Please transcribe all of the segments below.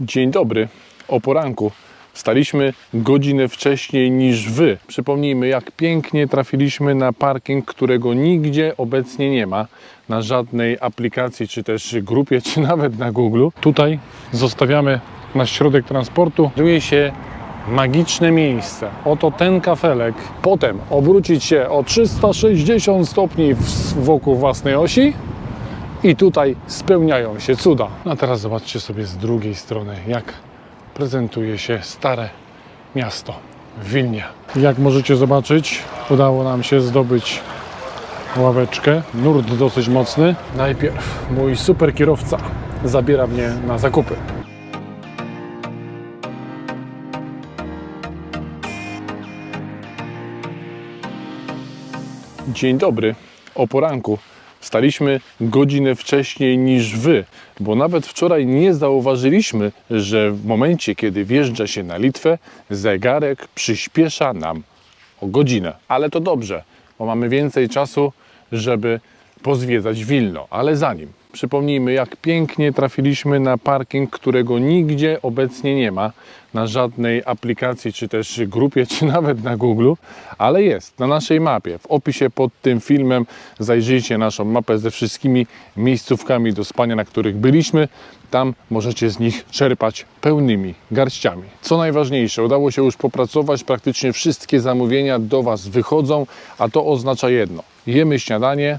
Dzień dobry. O poranku. Staliśmy godzinę wcześniej niż Wy. Przypomnijmy, jak pięknie trafiliśmy na parking, którego nigdzie obecnie nie ma. Na żadnej aplikacji, czy też grupie, czy nawet na Google. Tutaj zostawiamy nasz środek transportu. Znajduje się magiczne miejsce. Oto ten kafelek. Potem obrócić się o 360 stopni wokół własnej osi i tutaj spełniają się cuda. A teraz zobaczcie sobie z drugiej strony, jak prezentuje się stare miasto Wilnia. Jak możecie zobaczyć, udało nam się zdobyć ławeczkę. Nurt dosyć mocny. Najpierw mój super kierowca zabiera mnie na zakupy. Dzień dobry. O poranku. Staliśmy godzinę wcześniej niż Wy, bo nawet wczoraj nie zauważyliśmy, że w momencie, kiedy wjeżdża się na Litwę, zegarek przyspiesza nam o godzinę. Ale to dobrze, bo mamy więcej czasu, żeby pozwiedzać Wilno. Ale zanim, przypomnijmy, jak pięknie trafiliśmy na parking, którego nigdzie obecnie nie ma, na żadnej aplikacji, czy też grupie, czy nawet na Google, ale jest na naszej mapie. W opisie pod tym filmem zajrzyjcie naszą mapę ze wszystkimi miejscówkami do spania, na których byliśmy. Tam możecie z nich czerpać pełnymi garściami. Co najważniejsze, udało się już popracować, praktycznie wszystkie zamówienia do Was wychodzą, a to oznacza jedno. Jemy śniadanie,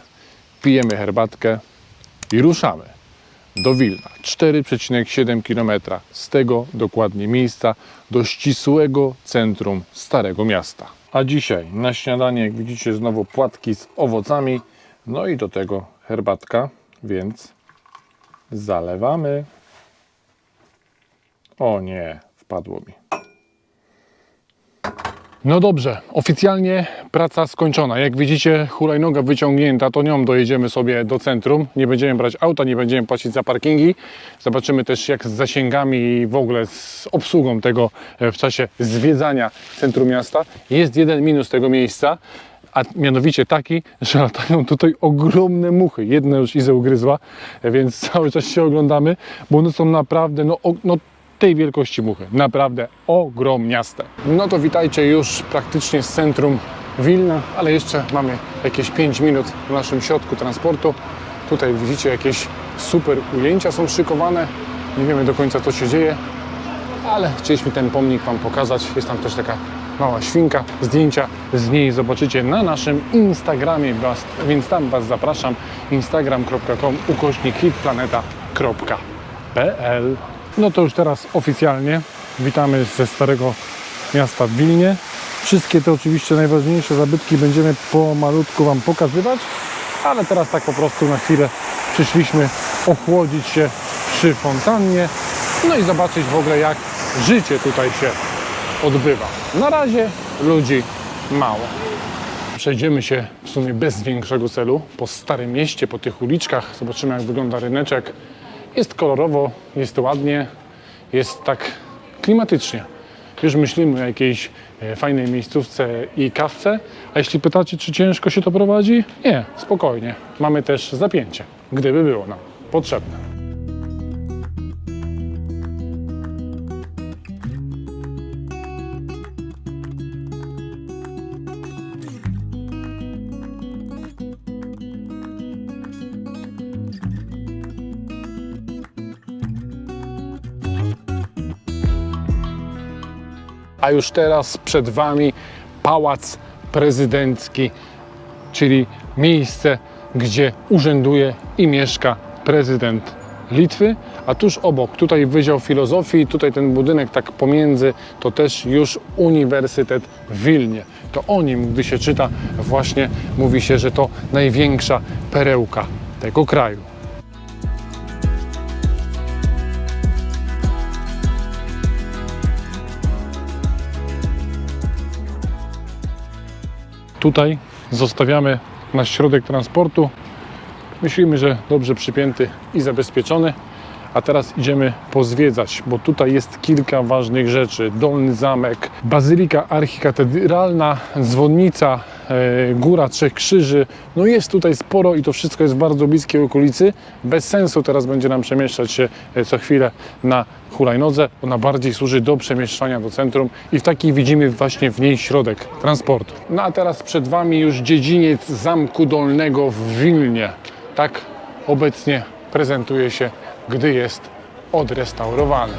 pijemy herbatkę i ruszamy do Wilna. 4,7 km z tego dokładnie miejsca do ścisłego centrum Starego Miasta. A dzisiaj na śniadanie, jak widzicie, znowu płatki z owocami, no i do tego herbatka, więc zalewamy. O nie, wpadło mi. No dobrze, oficjalnie praca skończona. Jak widzicie, hulajnoga wyciągnięta, to nią dojedziemy sobie do centrum. Nie będziemy brać auta, nie będziemy płacić za parkingi. Zobaczymy też jak z zasięgami i w ogóle z obsługą tego e, w czasie zwiedzania centrum miasta. Jest jeden minus tego miejsca, a mianowicie taki, że latają tutaj ogromne muchy. Jedna już Izę ugryzła, e, więc cały czas się oglądamy, bo one są naprawdę, no, no tej wielkości muchy. Naprawdę ogromniaste. No to witajcie już praktycznie z centrum Wilna, ale jeszcze mamy jakieś 5 minut w naszym środku transportu. Tutaj widzicie jakieś super ujęcia są szykowane. Nie wiemy do końca co się dzieje, ale chcieliśmy ten pomnik Wam pokazać. Jest tam też taka mała świnka. Zdjęcia z niej zobaczycie na naszym Instagramie, więc tam Was zapraszam. instagram.com ukośnik hitplaneta.pl No to już teraz oficjalnie witamy ze Starego Miasta w Wilnie. Wszystkie te oczywiście najważniejsze zabytki będziemy pomalutku Wam pokazywać, ale teraz tak po prostu na chwilę przyszliśmy ochłodzić się przy fontannie, no i zobaczyć w ogóle jak życie tutaj się odbywa. Na razie ludzi mało. Przejdziemy się w sumie bez większego celu po Starym Mieście, po tych uliczkach. Zobaczymy jak wygląda ryneczek. Jest kolorowo, jest ładnie, jest tak klimatycznie. Już myślimy o jakiejś e, fajnej miejscówce i kawce. A jeśli pytacie, czy ciężko się to prowadzi? Nie, spokojnie. Mamy też zapięcie, gdyby było nam potrzebne. A już teraz przed Wami Pałac Prezydencki, czyli miejsce, gdzie urzęduje i mieszka prezydent Litwy, a tuż obok, tutaj Wydział Filozofii, tutaj ten budynek tak pomiędzy, to też już Uniwersytet w Wilnie. To o nim, gdy się czyta, właśnie mówi się, że to największa perełka tego kraju. Tutaj zostawiamy nasz środek transportu. Myślimy, że dobrze przypięty i zabezpieczony. A teraz idziemy pozwiedzać, bo tutaj jest kilka ważnych rzeczy. Dolny Zamek, Bazylika Archikatedralna, dzwonnica Góra Trzech Krzyży. No jest tutaj sporo i to wszystko jest w bardzo bliskiej okolicy. Bez sensu teraz będzie nam przemieszczać się e, co chwilę na hulajnodze. Ona bardziej służy do przemieszczania do centrum i w takiej widzimy właśnie w niej środek transportu. No a teraz przed Wami już dziedziniec Zamku Dolnego w Wilnie. Tak obecnie prezentuje się, gdy jest odrestaurowany.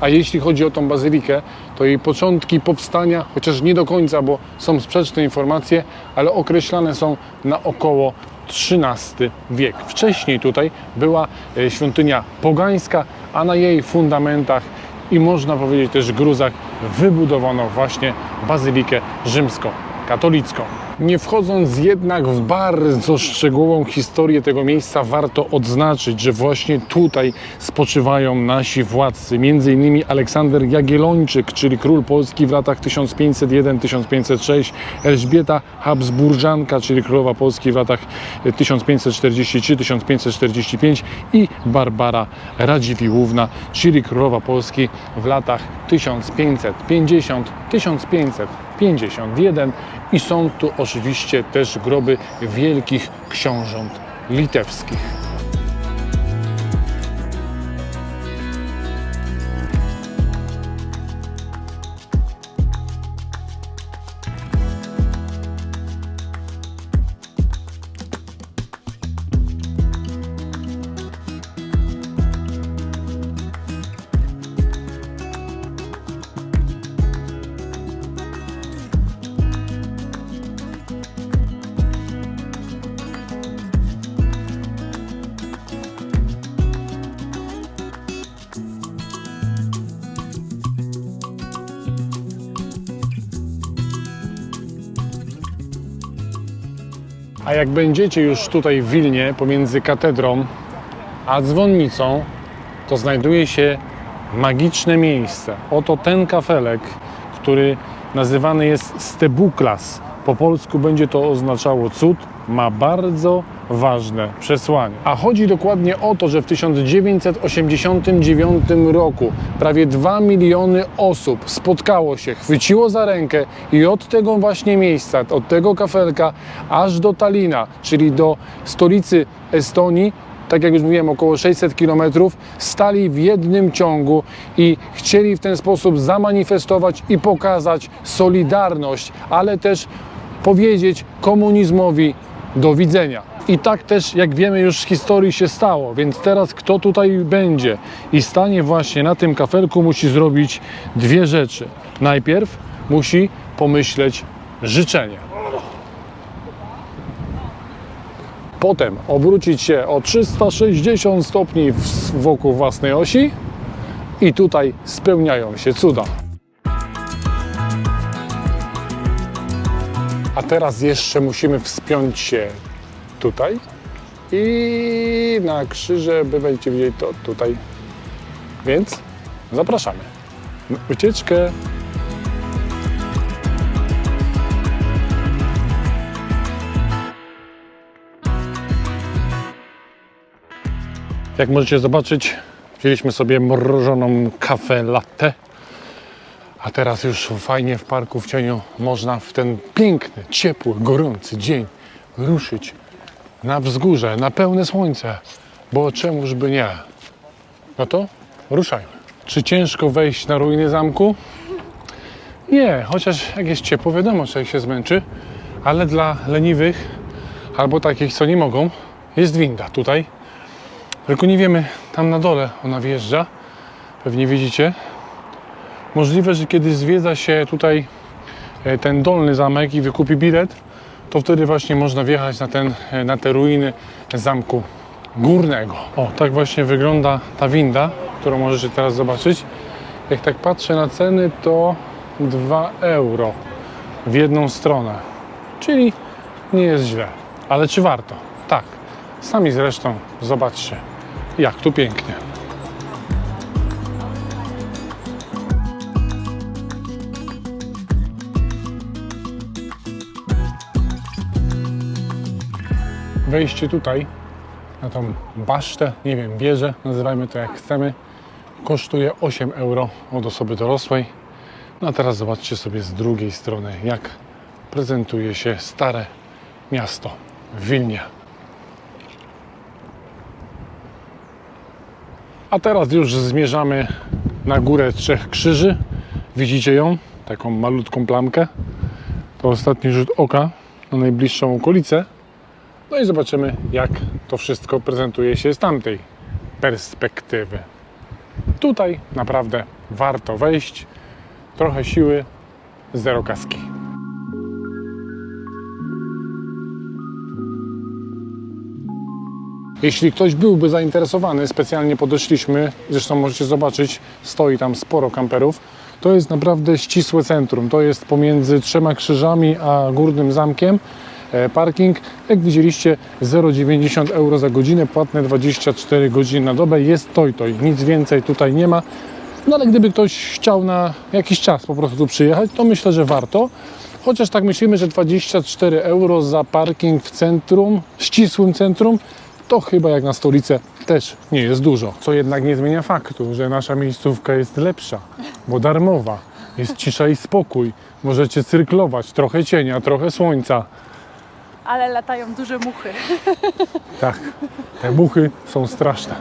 A jeśli chodzi o tą bazylikę, to jej początki powstania, chociaż nie do końca, bo są sprzeczne informacje, ale określane są na około XIII wiek. Wcześniej tutaj była e, świątynia pogańska, a na jej fundamentach i można powiedzieć też gruzach wybudowano właśnie bazylikę rzymsko-katolicką. Nie wchodząc jednak w bardzo szczegółową historię tego miejsca, warto odznaczyć, że właśnie tutaj spoczywają nasi władcy, m.in. Aleksander Jagiellończyk, czyli król Polski w latach 1501-1506, Elżbieta Habsburżanka, czyli królowa Polski w latach 1543-1545 i Barbara Radziwiłłówna, czyli królowa Polski w latach 1550-1551 i są tu oczywiście też groby wielkich książąt litewskich. A jak będziecie już tutaj w Wilnie pomiędzy katedrą a dzwonnicą, to znajduje się magiczne miejsce. Oto ten kafelek, który nazywany jest Stebuklas. Po polsku będzie to oznaczało cud, ma bardzo ważne przesłanie. A chodzi dokładnie o to, że w 1989 roku prawie 2 miliony osób spotkało się, chwyciło za rękę i od tego właśnie miejsca, od tego kafelka aż do Talina, czyli do stolicy Estonii, tak jak już mówiłem, około 600 km, stali w jednym ciągu i chcieli w ten sposób zamanifestować i pokazać solidarność, ale też powiedzieć komunizmowi do widzenia. I tak też, jak wiemy, już z historii się stało, więc teraz kto tutaj będzie i stanie właśnie na tym kafelku, musi zrobić dwie rzeczy. Najpierw musi pomyśleć życzenie. Potem obrócić się o 360 stopni wokół własnej osi i tutaj spełniają się cuda. A teraz jeszcze musimy wspiąć się tutaj i na krzyże, by będziecie widzieli to tutaj. Więc zapraszamy na ucieczkę. Jak możecie zobaczyć, wzięliśmy sobie mrożoną kawę latte. A teraz już fajnie w parku w cieniu można w ten piękny, ciepły, gorący dzień ruszyć na wzgórze, na pełne słońce, bo czemuż by nie. No to ruszajmy. Czy ciężko wejść na ruiny zamku? Nie, chociaż jak jest ciepło, wiadomo, człowiek się zmęczy, ale dla leniwych albo takich, co nie mogą, jest winda tutaj. Tylko nie wiemy, tam na dole ona wjeżdża. Pewnie widzicie. Możliwe, że kiedy zwiedza się tutaj e, ten dolny zamek i wykupi bilet, to wtedy właśnie można wjechać na, ten, e, na te ruiny zamku górnego. O, tak właśnie wygląda ta winda, którą możecie teraz zobaczyć. Jak tak patrzę na ceny, to 2 euro w jedną stronę. Czyli nie jest źle. Ale czy warto? Tak. Sami zresztą zobaczcie, jak tu pięknie. Wejście tutaj na tą basztę, nie wiem, wieżę, nazywajmy to jak chcemy. Kosztuje 8 euro od osoby dorosłej. No a teraz zobaczcie sobie z drugiej strony, jak prezentuje się stare miasto Wilnia. A teraz już zmierzamy na górę Trzech Krzyży. Widzicie ją? Taką malutką plamkę. To ostatni rzut oka na najbliższą okolicę. No i zobaczymy, jak to wszystko prezentuje się z tamtej perspektywy. Tutaj naprawdę warto wejść. Trochę siły, zero kaski. Jeśli ktoś byłby zainteresowany, specjalnie podeszliśmy, zresztą możecie zobaczyć, stoi tam sporo kamperów. To jest naprawdę ścisłe centrum. To jest pomiędzy Trzema Krzyżami a Górnym Zamkiem. E, Parking, jak widzieliście, 0,90 euro za godzinę, płatne 24 godziny na dobę. Jest toj toj, nic więcej tutaj nie ma. No ale gdyby ktoś chciał na jakiś czas po prostu tu przyjechać, to myślę, że warto. Chociaż tak myślimy, że 24 euro za parking w centrum, ścisłym centrum, to chyba jak na stolicę też nie jest dużo. Co jednak nie zmienia faktu, że nasza miejscówka jest lepsza, bo darmowa. Jest cisza i spokój. Możecie cyrklować, trochę cienia, trochę słońca. Ale latają duże muchy. Tak, te muchy są straszne.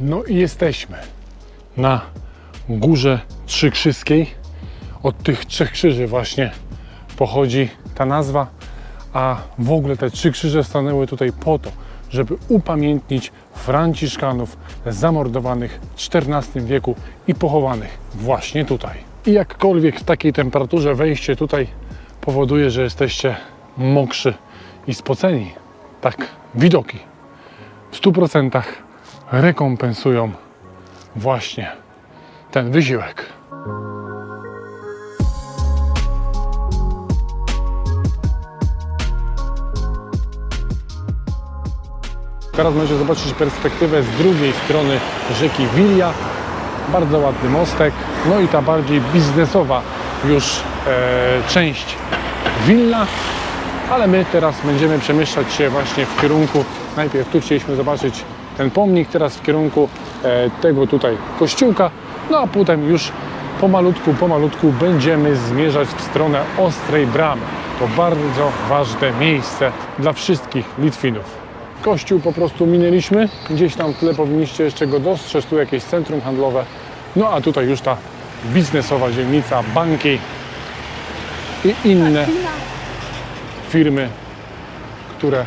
No i jesteśmy na górze Trzykrzyskiej. Od tych trzech krzyży właśnie pochodzi ta nazwa, a w ogóle te trzy krzyże stanęły tutaj po to, żeby upamiętnić Franciszkanów zamordowanych w XIV wieku i pochowanych właśnie tutaj. I jakkolwiek w takiej temperaturze wejście tutaj powoduje, że jesteście mokrzy i spoceni, tak widoki w 100% rekompensują właśnie ten wysiłek. Teraz możecie zobaczyć perspektywę z drugiej strony rzeki Wilia. Bardzo ładny mostek. No i ta bardziej biznesowa już e, część Wilna. Ale my teraz będziemy przemieszczać się właśnie w kierunku, najpierw tu chcieliśmy zobaczyć ten pomnik, teraz w kierunku e, tego tutaj kościółka, no a potem już pomalutku, pomalutku będziemy zmierzać w stronę Ostrej Bramy. To bardzo ważne miejsce dla wszystkich Litwinów. Kościół po prostu minęliśmy, gdzieś tam w tle powinniście jeszcze go dostrzec, tu jakieś centrum handlowe, no a tutaj już ta biznesowa dzielnica, banki i inne firmy, które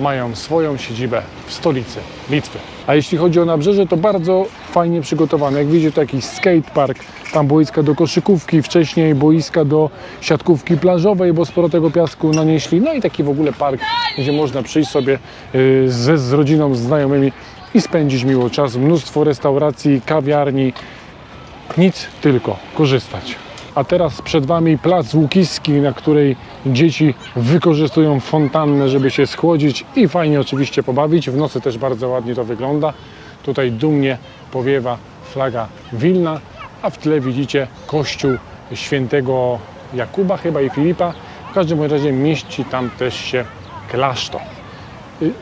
mają swoją siedzibę w stolicy Litwy. A jeśli chodzi o nabrzeże, to bardzo fajnie przygotowane. Jak widzicie, to jakiś skatepark, tam boiska do koszykówki, wcześniej boiska do siatkówki plażowej, bo sporo tego piasku nanieśli. No i taki w ogóle park, gdzie można przyjść sobie y, ze, z rodziną, z znajomymi i spędzić miło czas. Mnóstwo restauracji, kawiarni, nic tylko korzystać. A teraz przed Wami plac Łukiski, na której dzieci wykorzystują fontannę, żeby się schłodzić i fajnie oczywiście pobawić. W nocy też bardzo ładnie to wygląda. Tutaj dumnie powiewa flaga Wilna, a w tle widzicie kościół świętego Jakuba chyba i Filipa. W każdym razie mieści tam też się klasztor.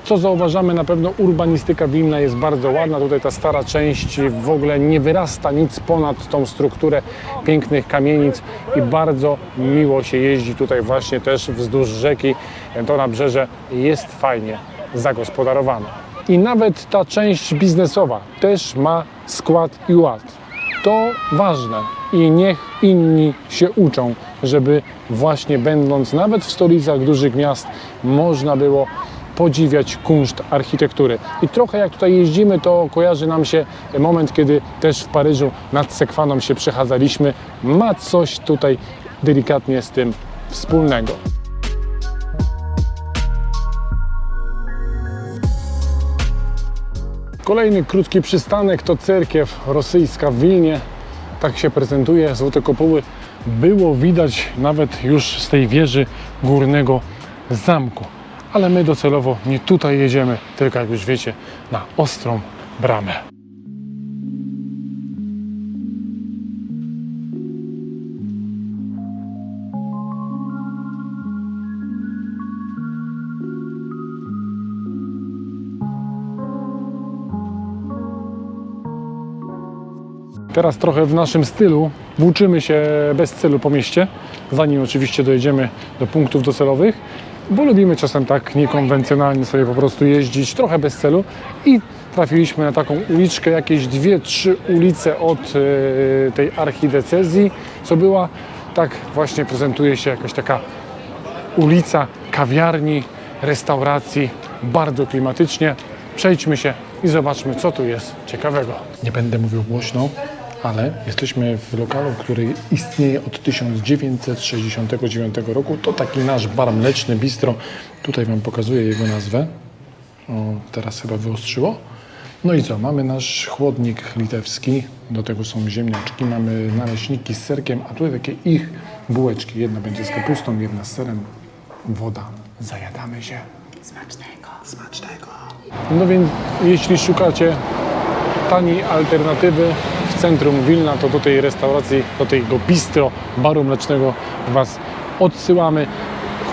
Co zauważamy, na pewno urbanistyka Wilna jest bardzo ładna. Tutaj ta stara część w ogóle nie wyrasta nic ponad tą strukturę pięknych kamienic i bardzo miło się jeździ tutaj właśnie też wzdłuż rzeki. To nabrzeże jest fajnie zagospodarowane. I nawet ta część biznesowa też ma skład i ład. To ważne i niech inni się uczą, żeby właśnie będąc nawet w stolicach dużych miast można było podziwiać kunszt architektury. I trochę jak tutaj jeździmy, to kojarzy nam się moment, kiedy też w Paryżu nad Sekwaną się przechadzaliśmy. Ma coś tutaj delikatnie z tym wspólnego. Kolejny krótki przystanek to cerkiew rosyjska w Wilnie. Tak się prezentuje. Złote kopuły było widać nawet już z tej wieży górnego zamku. Ale my docelowo nie tutaj jedziemy, tylko jak już wiecie, na Ostrą Bramę. Teraz trochę w naszym stylu włóczymy się bez celu po mieście, zanim oczywiście dojedziemy do punktów docelowych, bo lubimy czasem tak niekonwencjonalnie sobie po prostu jeździć, trochę bez celu i trafiliśmy na taką uliczkę, jakieś dwie, trzy ulice od e, tej archidiecezji, co była. Tak właśnie prezentuje się jakaś taka ulica kawiarni, restauracji, bardzo klimatycznie. Przejdźmy się i zobaczmy, co tu jest ciekawego. Nie będę mówił głośno, ale jesteśmy w lokalu, który istnieje od 1969 roku. To taki nasz bar mleczny, bistro. Tutaj Wam pokazuję jego nazwę. O, teraz chyba wyostrzyło. No i co? Mamy nasz chłodnik litewski, do tego są ziemniaczki, mamy naleśniki z serkiem, a tutaj takie ich bułeczki. Jedna będzie z kapustą, jedna z serem. Woda. Zajadamy się. Smacznego. Smacznego. No więc jeśli szukacie taniej alternatywy w centrum Wilna, to do tej restauracji, do tego bistro, baru mlecznego Was odsyłamy.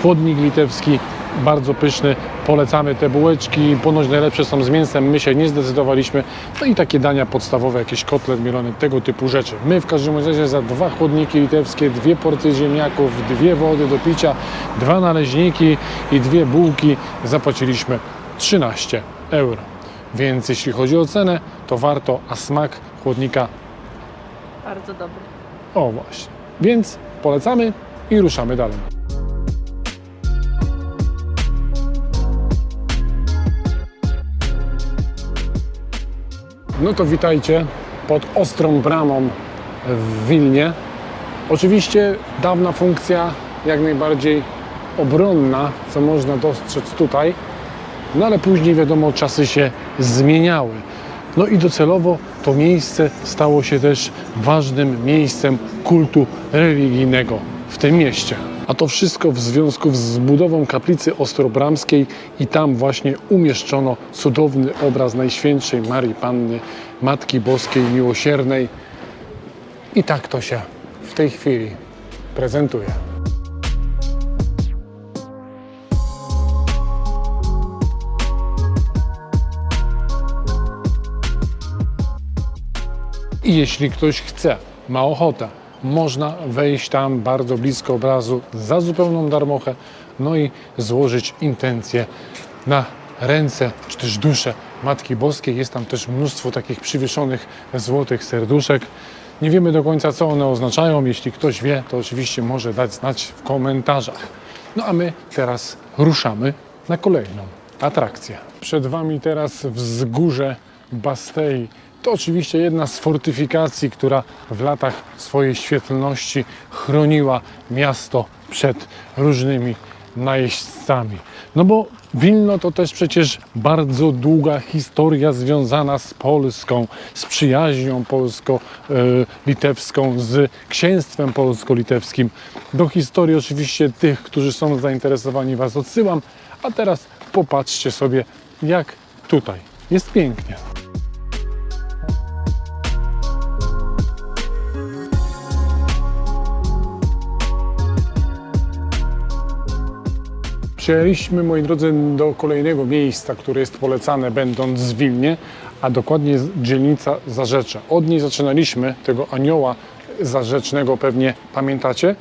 Chłodnik litewski, bardzo pyszny. Polecamy te bułeczki, ponoć najlepsze są z mięsem, my się nie zdecydowaliśmy. No i takie dania podstawowe, jakieś kotlet mielony, tego typu rzeczy. My w każdym razie za dwa chłodniki litewskie, dwie porcje ziemniaków, dwie wody do picia, dwa naleźniki i dwie bułki zapłaciliśmy 13 euro. Więc jeśli chodzi o cenę, to warto, a smak chłodnika Bardzo dobry. o właśnie. Więc polecamy i ruszamy dalej. No to witajcie pod ostrą bramą w Wilnie. Oczywiście dawna funkcja, jak najbardziej obronna, co można dostrzec tutaj, no ale później wiadomo, czasy się zmieniały. No i docelowo to miejsce stało się też ważnym miejscem kultu religijnego w tym mieście. A to wszystko w związku z budową kaplicy Ostrobramskiej i tam właśnie umieszczono cudowny obraz Najświętszej Marii Panny, Matki Boskiej Miłosiernej. I tak to się w tej chwili prezentuje. I jeśli ktoś chce, ma ochotę, można wejść tam bardzo blisko obrazu za zupełną darmochę, no i złożyć intencje na ręce czy też duszę Matki Boskiej. Jest tam też mnóstwo takich przywieszonych złotych serduszek. Nie wiemy do końca, co one oznaczają. Jeśli ktoś wie, to oczywiście może dać znać w komentarzach. No a my teraz ruszamy na kolejną atrakcję. Przed Wami teraz wzgórze Bastei. To oczywiście jedna z fortyfikacji, która w latach swojej świetlności chroniła miasto przed różnymi najeźdźcami. No bo Wilno to też przecież bardzo długa historia związana z Polską, z przyjaźnią polsko-litewską, z księstwem polsko-litewskim. Do historii oczywiście tych, którzy są zainteresowani Was odsyłam, a teraz popatrzcie sobie jak tutaj. Jest pięknie. Przyjechaliśmy, moi drodzy, do kolejnego miejsca, które jest polecane, będąc w Wilnie, a dokładnie dzielnica Zarzecze. Od niej zaczynaliśmy, tego anioła zarzecznego pewnie pamiętacie,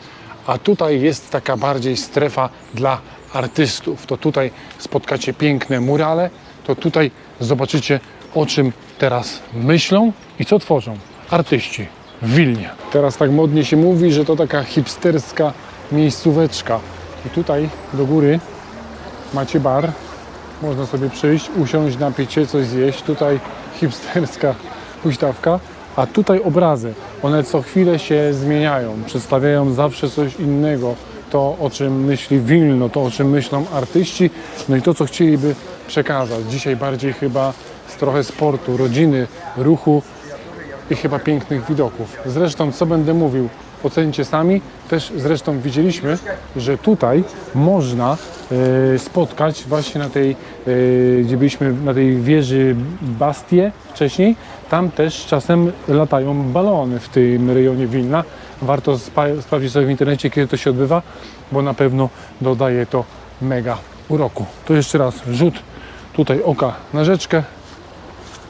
a tutaj jest taka bardziej strefa dla artystów. To tutaj spotkacie piękne murale, to tutaj zobaczycie, o czym teraz myślą i co tworzą artyści w Wilnie. Teraz tak modnie się mówi, że to taka hipsterska miejscóweczka. I tutaj do góry macie bar, można sobie przyjść, usiąść, napić się, coś zjeść. Tutaj hipsterska huśtawka, a tutaj obrazy. One co chwilę się zmieniają, przedstawiają zawsze coś innego. To, o czym myśli Wilno, to, o czym myślą artyści, no i to, co chcieliby przekazać. Dzisiaj bardziej chyba z trochę sportu, rodziny, ruchu i chyba pięknych widoków. Zresztą, co będę mówił, ocencie sami. Też zresztą widzieliśmy, że tutaj można spotkać właśnie na tej, e, gdzie byliśmy na tej wieży Bastie wcześniej, tam też czasem latają balony w tym rejonie Wilna. Warto sprawdzić sobie w internecie, kiedy to się odbywa, bo na pewno dodaje to mega uroku. To jeszcze raz rzut tutaj oka na rzeczkę,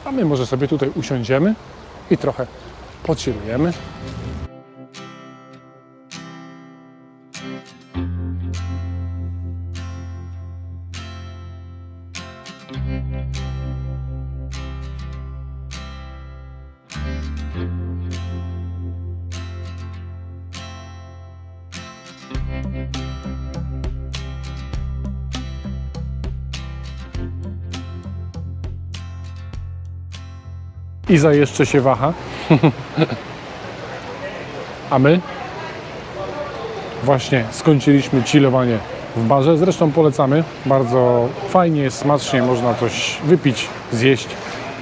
a my może sobie tutaj usiądziemy i trochę podchillujemy. Iza jeszcze się waha. A my właśnie skończyliśmy chillowanie w barze. Zresztą polecamy. Bardzo fajnie, smacznie można coś wypić, zjeść.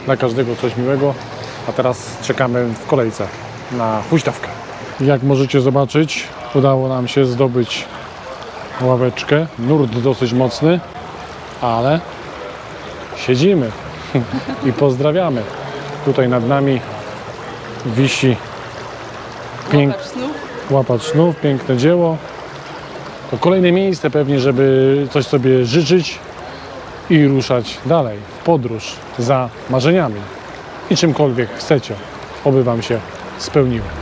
Dla każdego coś miłego. A teraz czekamy w kolejce na huśtawkę. Jak możecie zobaczyć, udało nam się zdobyć ławeczkę. Nurt dosyć mocny, ale siedzimy i pozdrawiamy. Tutaj nad nami wisi pięk, Łapacz snów. łapacz snów, piękne dzieło. To kolejne miejsce pewnie, żeby coś sobie życzyć i ruszać dalej w podróż za marzeniami i czymkolwiek chcecie, oby Wam się spełniło.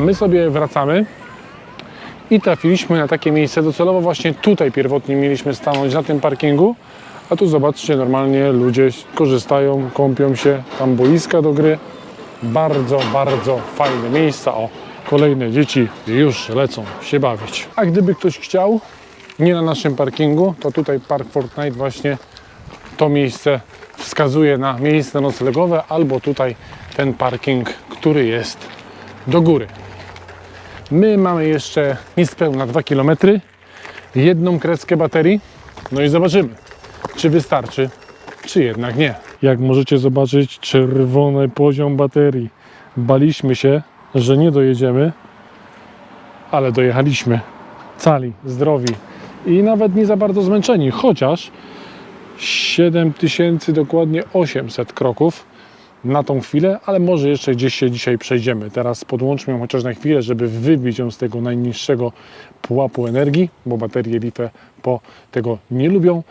My sobie wracamy i trafiliśmy na takie miejsce. Docelowo właśnie tutaj pierwotnie mieliśmy stanąć na tym parkingu. A tu zobaczcie, normalnie ludzie korzystają, kąpią się, tam boiska do gry. Bardzo, bardzo fajne miejsca. O, kolejne dzieci już lecą się bawić. A gdyby ktoś chciał, nie na naszym parkingu, to tutaj Park Fortnite właśnie to miejsce wskazuje na miejsce noclegowe, albo tutaj ten parking, który jest do góry. My mamy jeszcze niespełna 2 km, jedną kreskę baterii, no i zobaczymy, czy wystarczy, czy jednak nie. Jak możecie zobaczyć, czerwony poziom baterii. Baliśmy się, że nie dojedziemy, ale dojechaliśmy cali, zdrowi i nawet nie za bardzo zmęczeni, chociaż 7800 dokładnie 800 kroków na tą chwilę, ale może jeszcze gdzieś się dzisiaj przejdziemy. Teraz podłączmy ją chociaż na chwilę, żeby wybić ją z tego najniższego pułapu energii, bo baterie LiFe po tego nie lubią.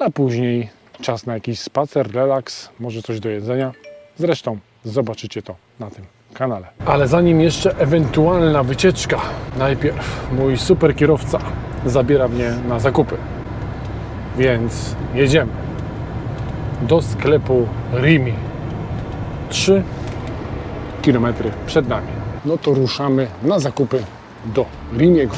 A później czas na jakiś spacer, relaks, może coś do jedzenia. Zresztą zobaczycie to na tym kanale. Ale zanim jeszcze ewentualna wycieczka, najpierw mój super kierowca zabiera mnie na zakupy. Więc jedziemy do sklepu Rimi. 3 km przed nami. No to ruszamy na zakupy do Rimiego.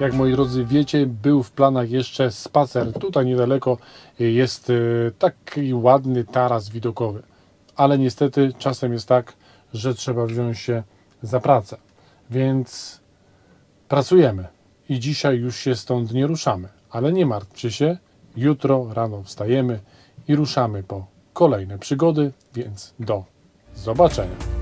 Jak moi drodzy wiecie, był w planach jeszcze spacer. Tutaj niedaleko jest e, taki ładny taras widokowy. Ale niestety czasem jest tak, że trzeba wziąć się za pracę. Więc pracujemy i dzisiaj już się stąd nie ruszamy. Ale nie martwcie się, jutro rano wstajemy i ruszamy po kolejne przygody, więc do zobaczenia.